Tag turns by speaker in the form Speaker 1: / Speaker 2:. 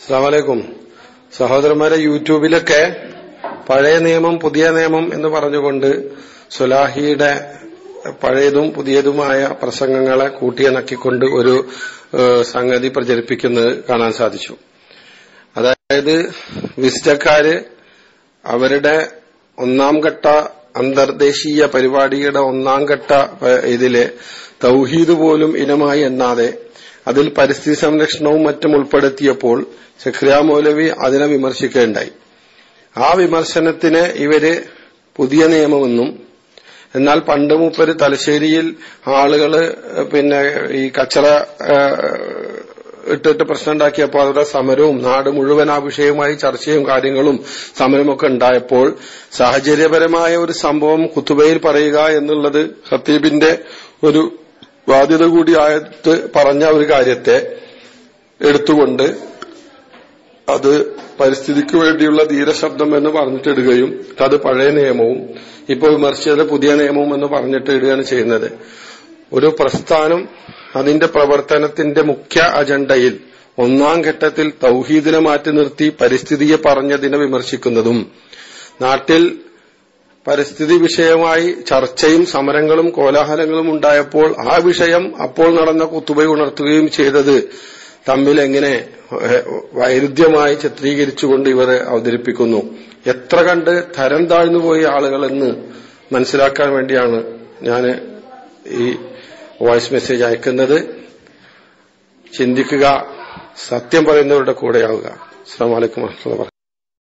Speaker 1: അസ്സാമലൈക്കും സഹോദരന്മാരെ യൂട്യൂബിലൊക്കെ പഴയ നിയമം പുതിയ നിയമം എന്ന് പറഞ്ഞുകൊണ്ട് സുലാഹിയുടെ പഴയതും പുതിയതുമായ പ്രസംഗങ്ങളെ കൂട്ടിയിണക്കിക്കൊണ്ട് ഒരു സംഗതി പ്രചരിപ്പിക്കുന്നത് കാണാൻ സാധിച്ചു. അതായത് വിസിറ്റക്കാര് അവരുടെ ഒന്നാം ഘട്ട അന്തർദേശീയ പരിപാടിയുടെ ഒന്നാം ഘട്ട ഇതിലെ തൗഹീദ് പോലും ഇനമായി എണ്ണാതെ അതിൽ പരിസ്ഥിതി സംരക്ഷണവും മറ്റും ഉൾപ്പെടുത്തിയപ്പോൾ സഖ്രിയ മൗലവി അതിനെ വിമർശിക്കുകയുണ്ടായി ആ വിമർശനത്തിന് ഇവർ പുതിയ നിയമമെന്നും എന്നാൽ പണ്ട് മൂപ്പര് തലശ്ശേരിയിൽ ആളുകൾ പിന്നെ ഈ കച്ചറ ഇട്ടിട്ട് പ്രശ്നം ഉണ്ടാക്കിയപ്പോൾ അവരുടെ സമരവും നാട് മുഴുവൻ ആ വിഷയവുമായി ചർച്ചയും കാര്യങ്ങളും സമരമൊക്കെ ഉണ്ടായപ്പോൾ സാഹചര്യപരമായ ഒരു സംഭവം കുത്തുബയിൽ പറയുക എന്നുള്ളത് ഖത്തീബിന്റെ ഒരു ബാധ്യത കൂടിയായിട്ട് പറഞ്ഞ ഒരു കാര്യത്തെ എടുത്തുകൊണ്ട് അത് പരിസ്ഥിതിക്ക് വേണ്ടിയുള്ള ധീരശബ്ദം എന്ന് പറഞ്ഞിട്ടിടുകയും അത് പഴയ നിയമവും ഇപ്പോൾ വിമർശിച്ചത് പുതിയ നിയമവും എന്ന് പറഞ്ഞിട്ട് ഇടുകയാണ് ചെയ്യുന്നത്. ഒരു പ്രസ്ഥാനം അതിന്റെ പ്രവർത്തനത്തിന്റെ മുഖ്യ അജണ്ടയിൽ ഒന്നാം ഘട്ടത്തിൽ തൗഹീദിനെ മാറ്റി നിർത്തി പരിസ്ഥിതിയെ പറഞ്ഞതിനെ വിമർശിക്കുന്നതും നാട്ടിൽ പരിസ്ഥിതി വിഷയമായി ചർച്ചയും സമരങ്ങളും കോലാഹലങ്ങളും ഉണ്ടായപ്പോൾ ആ വിഷയം അപ്പോൾ നടന്ന കുത്തുബൈ ഉണർത്തുകയും ചെയ്തത് തമ്മിൽ എങ്ങനെ വൈരുദ്ധ്യമായി ചിത്രീകരിച്ചുകൊണ്ട് ഇവർ അവതരിപ്പിക്കുന്നു. എത്ര കണ്ട് തരം താഴ്ന്നുപോയ ആളുകളെന്ന് മനസ്സിലാക്കാൻ വേണ്ടിയാണ് ഞാൻ ഈ വോയിസ് മെസ്സേജ് അയക്കുന്നത്. ചിന്തിക്കുക സത്യം പറയുന്നവരുടെ കൂടെയാവുക. അസ്സാം വലൈക്കും വാഹമത്തുള്ള